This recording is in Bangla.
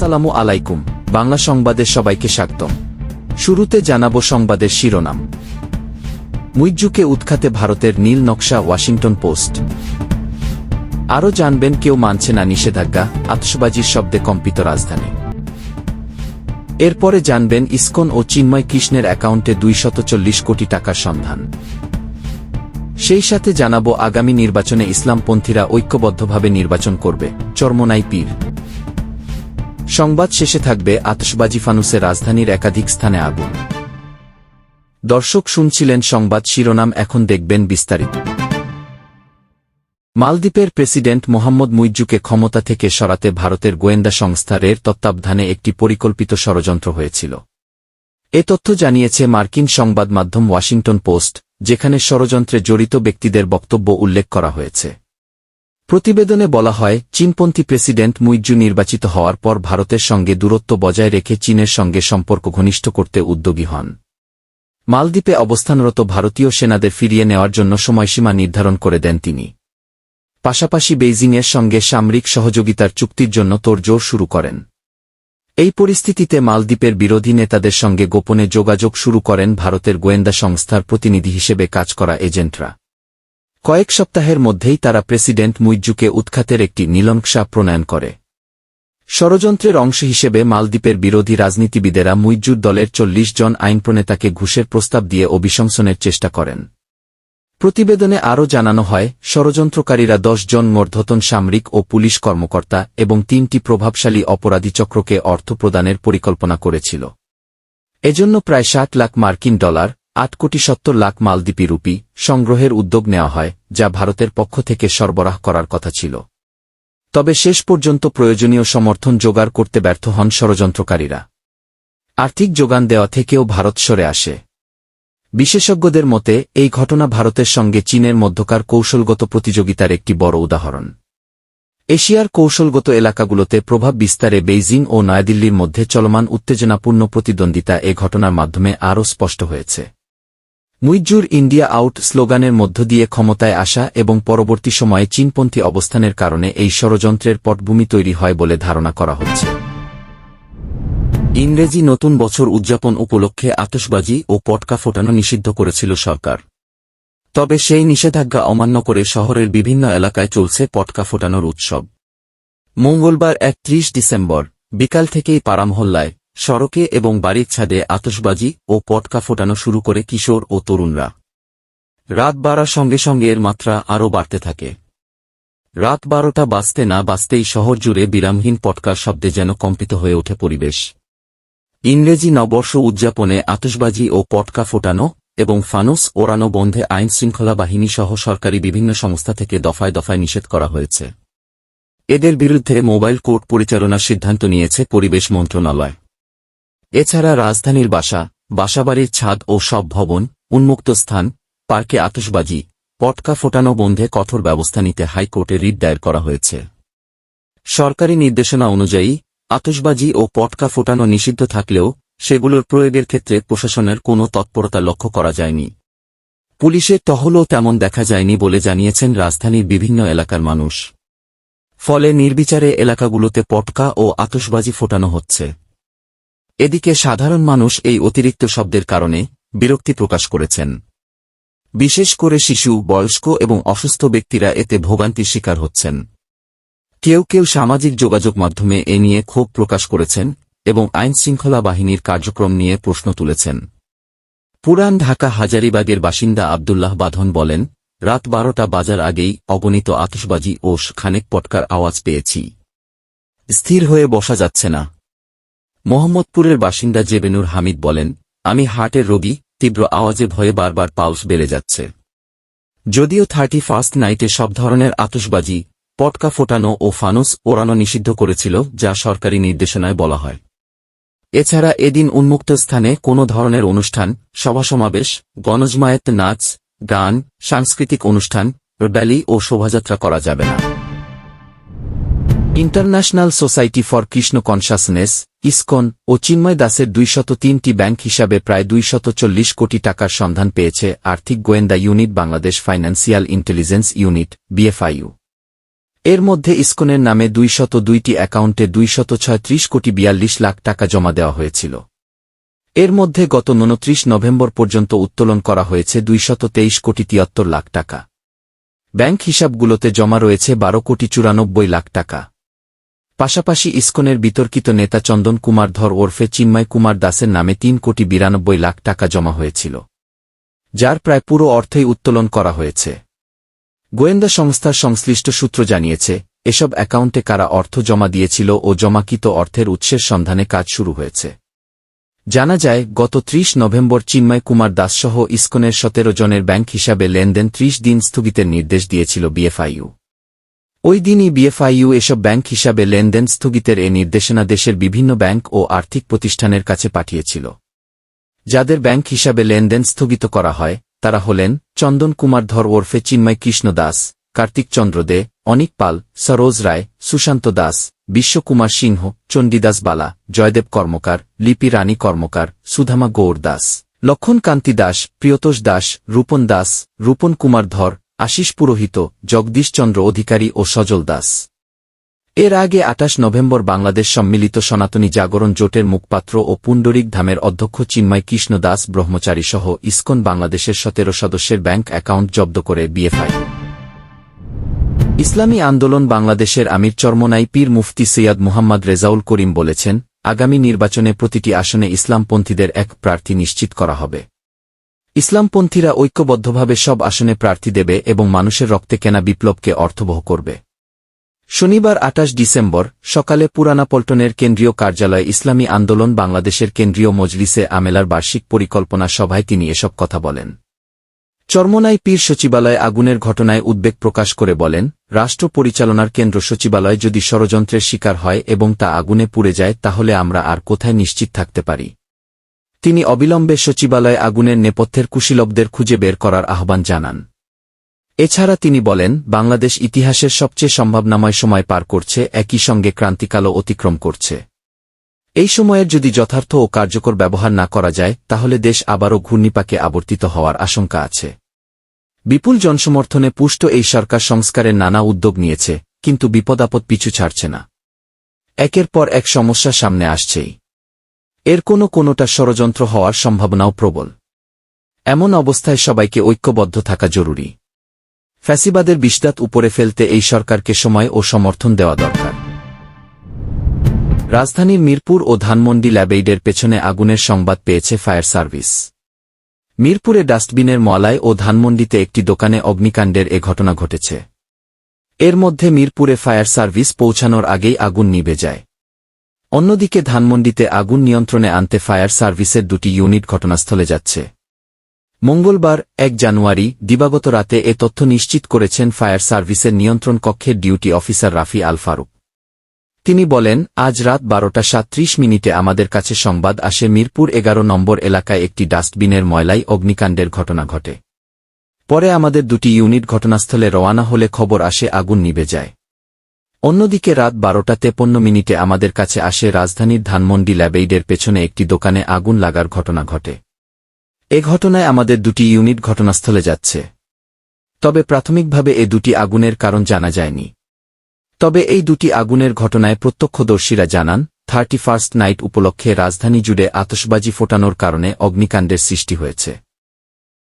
আসসালামু আলাইকুম, বাংলা সংবাদে সবাইকে স্বাগতম। শুরুতে জানাব সংবাদের শিরোনাম। মুইজ্জুকে উৎখাতে ভারতের নীল নকশা ওয়াশিংটন পোস্ট। আরও জানবেন কেউ মানছে না নিষেধাজ্ঞা আতসবাজির শব্দে কম্পিত রাজধানী। এরপরে জানবেন ইসকন ও চিন্ময় কৃষ্ণের অ্যাকাউন্টে দুইশত কোটি টাকার সন্ধান। সেই সাথে জানাব আগামী নির্বাচনে ইসলামপন্থীরা ঐক্যবদ্ধভাবে নির্বাচন করবে, চর্মনাই পীর। সংবাদ শেষে থাকবে আতসবাজি ফানুসে রাজধানীর একাধিক স্থানে আগুন। দর্শক শুনছিলেন সংবাদ শিরোনাম, এখন দেখবেন বিস্তারিত। মালদ্বীপের প্রেসিডেন্ট মোহাম্মদ মুইজুকে ক্ষমতা থেকে সরাতে ভারতের গোয়েন্দা সংস্থা রের তত্ত্বাবধানে একটি পরিকল্পিত ষড়যন্ত্র হয়েছিল। এ তথ্য জানিয়েছে মার্কিন সংবাদ মাধ্যম ওয়াশিংটন পোস্ট, যেখানে ষড়যন্ত্রে জড়িত ব্যক্তিদের বক্তব্য উল্লেখ করা হয়েছে। প্রতিবেদনে বলা হয়, চীনপন্থী প্রেসিডেন্ট মুইজু নির্বাচিত হওয়ার পর ভারতের সঙ্গে দূরত্ব বজায় রেখে চীনের সঙ্গে সম্পর্ক ঘনিষ্ঠ করতে উদ্যোগী হন। মালদ্বীপে অবস্থানরত ভারতীয় সেনাদের ফিরিয়ে নেওয়ার জন্য সময়সীমা নির্ধারণ করে দেন তিনি। পাশাপাশি বেইজিংয়ের সঙ্গে সামরিক সহযোগিতার চুক্তির জন্য তোড়জোড় শুরু করেন। এই পরিস্থিতিতে মালদ্বীপের বিরোধী নেতাদের সঙ্গে গোপনে যোগাযোগ শুরু করেন ভারতের গোয়েন্দা সংস্থার প্রতিনিধি হিসেবে কাজ করা এজেন্টরা। কয়েক সপ্তাহের মধ্যেই তারা প্রেসিডেন্ট মুইজুকে উৎখাতের একটি নীলনকশা প্রণয়ন করে। ষড়যন্ত্রের অংশ হিসেবে মালদ্বীপের বিরোধী রাজনীতিবিদেরা মুইজুর দলের চল্লিশ জন আইন প্রণেতাকে ঘুষের প্রস্তাব দিয়ে অভিশংসনের চেষ্টা করেন। প্রতিবেদনে আরও জানানো হয়, ষড়যন্ত্রকারীরা দশ জন মর্ধতন সামরিক ও পুলিশ কর্মকর্তা এবং তিনটি প্রভাবশালী অপরাধী চক্রকে অর্থ প্রদানের পরিকল্পনা করেছিল। এজন্য প্রায় ষাট লাখ মার্কিন ডলার আট কোটি সত্তর লাখ মালদ্বীপি রুপি সংগ্রহের উদ্যোগ নেওয়া হয়, যা ভারতের পক্ষ থেকে সরবরাহ করার কথা ছিল। তবে শেষ পর্যন্ত প্রয়োজনীয় সমর্থন জোগাড় করতে ব্যর্থ হন ষড়যন্ত্রকারীরা। আর্থিক যোগান দেওয়া থেকেও ভারত সরে আসে। বিশেষজ্ঞদের মতে, এই ঘটনা ভারতের সঙ্গে চীনের মধ্যকার কৌশলগত প্রতিযোগিতার একটি বড় উদাহরণ। এশিয়ার কৌশলগত এলাকাগুলোতে প্রভাব বিস্তারে বেইজিং ও নয়াদিল্লির মধ্যে চলমান উত্তেজনাপূর্ণ প্রতিদ্বন্দ্বিতা এ ঘটনার মাধ্যমে আরও স্পষ্ট হয়েছে। মুইজ্জুর ইন্ডিয়া আউট স্লোগানের মধ্য দিয়ে ক্ষমতায় আসা এবং পরবর্তী সময়ে চীনপন্থী অবস্থানের কারণে এই ষড়যন্ত্রের পটভূমি তৈরি হয় বলে ধারণা করা হচ্ছে। ইংরেজি নতুন বছর উদযাপন উপলক্ষে আতসবাজি ও পটকা ফোটানো নিষিদ্ধ করেছিল সরকার। তবে সেই নিষেধাজ্ঞা অমান্য করে শহরের বিভিন্ন এলাকায় চলছে পটকা ফোটানোর উৎসব। মঙ্গলবার একত্রিশ ডিসেম্বর, বিকাল থেকেই পাড়ামহল্লায় সড়কে এবং বাড়ির ছাদে আতসবাজি ও পটকা ফোটানো শুরু করে কিশোর ও তরুণরা। রাত বাড়ার সঙ্গে সঙ্গে এর মাত্রা আরও বাড়তে থাকে। রাত বারোটা বাঁচতে না বাঁচতেই শহর জুড়ে বিরামহীন পটকার শব্দে যেন কম্পিত হয়ে ওঠে পরিবেশ। ইংরেজি নববর্ষ উদযাপনে আতসবাজি ও পটকা ফোটানো এবং ফানুস ওড়ানো বন্ধে আইন শৃঙ্খলা বাহিনী সহ সরকারি বিভিন্ন সংস্থা থেকে দফায় দফায় নিষেধ করা হয়েছে। এদের বিরুদ্ধে মোবাইল কোর্ট পরিচালনার সিদ্ধান্ত নিয়েছে পরিবেশ মন্ত্রণালয়। এছাড়া রাজধানীর বাসা, বাসাবাড়ির ছাদ ও সব ভবন, উন্মুক্ত স্থান, পার্কে আতসবাজি পটকা ফোটানো বন্ধে কঠোর ব্যবস্থা নিতে হাইকোর্টে রিট দায়ের করা হয়েছে। সরকারি নির্দেশনা অনুযায়ী আতসবাজি ও পটকা ফোটানো নিষিদ্ধ থাকলেও সেগুলোর প্রয়োগের ক্ষেত্রে প্রশাসনের কোনো তৎপরতা লক্ষ্য করা যায়নি। পুলিশের টহলও তেমন দেখা যায়নি বলে জানিয়েছেন রাজধানীর বিভিন্ন এলাকার মানুষ। ফলে নির্বিচারে এলাকাগুলোতে পটকা ও আতসবাজি ফোটানো হচ্ছে। এদিকে সাধারণ মানুষ এই অতিরিক্ত শব্দের কারণে বিরক্তি প্রকাশ করেছেন। বিশেষ করে শিশু, বয়স্ক এবং অসুস্থ ব্যক্তিরা এতে ভোগান্তির শিকার হচ্ছেন। কেউ কেউ সামাজিক যোগাযোগ মাধ্যমে এ নিয়ে ক্ষোভ প্রকাশ করেছেন এবং আইন শৃঙ্খলা বাহিনীর কার্যক্রম নিয়ে প্রশ্ন তুলেছেন। পুরান ঢাকা হাজারিবাগের বাসিন্দা আবদুল্লাহ বাঁধন বলেন, রাত বারোটা বাজার আগেই অগণিত আতসবাজি ও খানেক পটকার আওয়াজ পেয়েছি। স্থির হয়ে বসা যাচ্ছে না। মোহাম্মদপুরের বাসিন্দা জেবেনুর হামিদ বলেন, আমি হার্টের রোগী, তীব্র আওয়াজে ভয়ে বারবার পাউস বেড়ে যাচ্ছে। যদিও থার্টি ফার্স্ট নাইটে সব ধরনের আতসবাজি পটকা ফোটানো ও ফানুস ওড়ানো নিষিদ্ধ করেছিল, যা সরকারি নির্দেশনায় বলা হয়। এছাড়া এদিন উন্মুক্ত স্থানে কোনো ধরনের অনুষ্ঠান, সভাসমাবেশ, গণজমায়েত নাচ, গান, সাংস্কৃতিক অনুষ্ঠান, র্যালি ও শোভাযাত্রা করা যাবে না। International society for Krishna consciousness, ISKCON, ও চিন্ময় দাসের দুইশত তিনটি ব্যাংক হিসাবে প্রায় দুইশত চল্লিশ কোটি টাকার সন্ধান পেয়েছে আর্থিক গোয়েন্দা unit Bangladesh financial intelligence unit BFIU এর মধ্যে ইসকনের নামে দুইশত দুইটি অ্যাকাউন্টে দুইশত ছয়ত্রিশ কোটি বিয়াল্লিশ লাখ টাকা জমা দেওয়া হয়েছিল। এর মধ্যে গত উনত্রিশ নভেম্বর পর্যন্ত উত্তোলন করা হয়েছে দুইশত তেইশ কোটি তিয়াত্তর লাখ টাকা। ব্যাংক হিসাবগুলোতে জমা রয়েছে বারো কোটি চুরানব্বই লাখ টাকা। পাশাপাশি ইসকনের বিতর্কিত নেতা চন্দন কুমার ধর ওরফে চিন্ময় কুমার দাসের নামে তিন কোটি বিরানব্বই লাখ টাকা জমা হয়েছিল, যার প্রায় পুরো অর্থই উত্তোলন করা হয়েছে। গোয়েন্দা সংস্থার সংশ্লিষ্ট সূত্র জানিয়েছে, এসব অ্যাকাউন্টে কারা অর্থ জমা দিয়েছিল ও জমাকৃত অর্থের উৎসের সন্ধানে কাজ শুরু হয়েছে। জানা যায়, গত ত্রিশ নভেম্বর চিন্ময় কুমার দাসসহ ইসকনের সতেরো জনের ব্যাংক হিসাবে লেনদেন ত্রিশ দিন স্থগিতের নির্দেশ দিয়েছিল বিএফআইইউ ওই দিনই বিএফআইইউ এসব ব্যাংক হিসাবে লেনদেন স্থগিতের এ নির্দেশনা দেশের বিভিন্ন ব্যাংক ও আর্থিক প্রতিষ্ঠানের কাছে পাঠিয়েছিল। যাদের ব্যাংক হিসাবে লেনদেন স্থগিত করা হয়, তারা হলেন চন্দন কুমার ধর ওরফে চিন্ময় কৃষ্ণ দাস, কার্তিক চন্দ্র দে, অনিক পাল, সরোজ রায়, সুশান্ত দাস, বিশ্বকুমার সিংহ, চণ্ডীদাস বালা, জয়দেব কর্মকার, লিপি রানী কর্মকার, সুধামা গৌর দাস লক্ষণ কান্তি দাস, প্রিয়তোষ দাস, রূপন দাস, রূপন কুমার ধর আশিস পুরোহিত, জগদীশচন্দ্র অধিকারী ও সজল দাস। এর আগে আটাশ নভেম্বর বাংলাদেশ সম্মিলিত সনাতনী জাগরণ জোটের মুখপাত্র ও পুণ্ডরিক ধামের অধ্যক্ষ চিন্ময় কৃষ্ণ দাস ব্রহ্মচারী সহ ইসকন বাংলাদেশের সতেরো সদস্যের ব্যাংক অ্যাকাউন্ট জব্দ করে বিএফআই। ইসলামী আন্দোলন বাংলাদেশের আমির চরমনাই পীর মুফতি সৈয়দ মুহাম্মদ রেজাউল করিম বলেছেন, আগামী নির্বাচনে প্রতিটি আসনে ইসলামপন্থীদের এক প্রার্থী নিশ্চিত করা হবে। ইসলামপন্থীরা ঐক্যবদ্ধভাবে সব আসনে প্রার্থী দেবে এবং মানুষের রক্তে কেনা বিপ্লবকে অর্থবহ করবে। শনিবার আটাশ ডিসেম্বর সকালে পুরানা পল্টনের কেন্দ্রীয় কার্যালয়ে ইসলামী আন্দোলন বাংলাদেশের কেন্দ্রীয় মজলিসে আমেলার বার্ষিক পরিকল্পনা সভায় তিনি এসব কথা বলেন। চর্মনাই পীর সচিবালয় আগুনের ঘটনায় উদ্বেগ প্রকাশ করে বলেন, রাষ্ট্র পরিচালনার কেন্দ্র সচিবালয় যদি ষড়যন্ত্রের শিকার হয় এবং তা আগুনে পুড়ে যায় তাহলে আমরা আর কোথায় নিশ্চিত থাকতে পারি? তিনি অবিলম্বে সচিবালয়ে আগুনের নেপথ্যের কুশীলবদের খুঁজে বের করার আহ্বান জানান। এছাড়া তিনি বলেন, বাংলাদেশ ইতিহাসের সবচেয়ে সম্ভাবনাময় সময় পার করছে, একই সঙ্গে ক্রান্তিকালও অতিক্রম করছে। এই সময়ের যদি যথার্থ ও কার্যকর ব্যবহার না করা যায়, তাহলে দেশ আবারও ঘূর্ণিপাকে আবর্তিত হওয়ার আশঙ্কা আছে। বিপুল জনসমর্থনে পুষ্ট এই সরকার সংস্কারের নানা উদ্যোগ নিয়েছে, কিন্তু বিপদাপদ পিছু ছাড়ছে না। একের পর এক সমস্যা সামনে আসছেই। এর কোনো কোনোটা ষড়যন্ত্র হওয়ার সম্ভাবনাও প্রবল। এমন অবস্থায় সবাইকে ঐক্যবদ্ধ থাকা জরুরি। ফ্যাসিবাদের বিষদাত উপরে ফেলতে এই সরকারকে সময় ও সমর্থন দেওয়া দরকার। রাজধানীর মিরপুর ও ধানমন্ডি ল্যাবেইডের পেছনে আগুনের সংবাদ পেয়েছে ফায়ার সার্ভিস। মিরপুরে ডাস্টবিনের মলায় ও ধানমন্ডিতে একটি দোকানে অগ্নিকাণ্ডের এ ঘটনা ঘটেছে। এর মধ্যে মিরপুরে ফায়ার সার্ভিস পৌঁছানোর আগেই আগুন নিভে যায়। অন্যদিকে ধানমন্ডিতে আগুন নিয়ন্ত্রণে আনতে ফায়ার সার্ভিসের দুটি ইউনিট ঘটনাস্থলে যাচ্ছে। মঙ্গলবার, এক জানুয়ারি, দিবাগত রাতে এ তথ্য নিশ্চিত করেছেন ফায়ার সার্ভিসের নিয়ন্ত্রণ কক্ষের ডিউটি অফিসার রাফি আল ফারুক। তিনি বলেন, আজ রাত বারোটা সাত্রিশ মিনিটে আমাদের কাছে সংবাদ আসে মিরপুর এগারো নম্বর এলাকায় একটি ডাস্টবিনের ময়লায় অগ্নিকাণ্ডের ঘটনা ঘটে। পরে আমাদের দুটি ইউনিট ঘটনাস্থলে রওয়ানা হলে খবর আসে আগুন নিভে যায়। অন্যদিকে রাত বারোটা তেপন্ন মিনিটে আমাদের কাছে আসে রাজধানীর ধানমন্ডি ল্যাবেইডের পেছনে একটি দোকানে আগুন লাগার ঘটনা ঘটে। এ ঘটনায় আমাদের দুটি ইউনিট ঘটনাস্থলে যাচ্ছে। তবে প্রাথমিকভাবে এ দুটি আগুনের কারণ জানা যায়নি। তবে এই দুটি আগুনের ঘটনায় প্রত্যক্ষদর্শীরা জানান, থার্টি ফার্স্ট নাইট উপলক্ষে রাজধানী জুড়ে আতসবাজি ফোটানোর কারণে অগ্নিকাণ্ডের সৃষ্টি হয়েছে।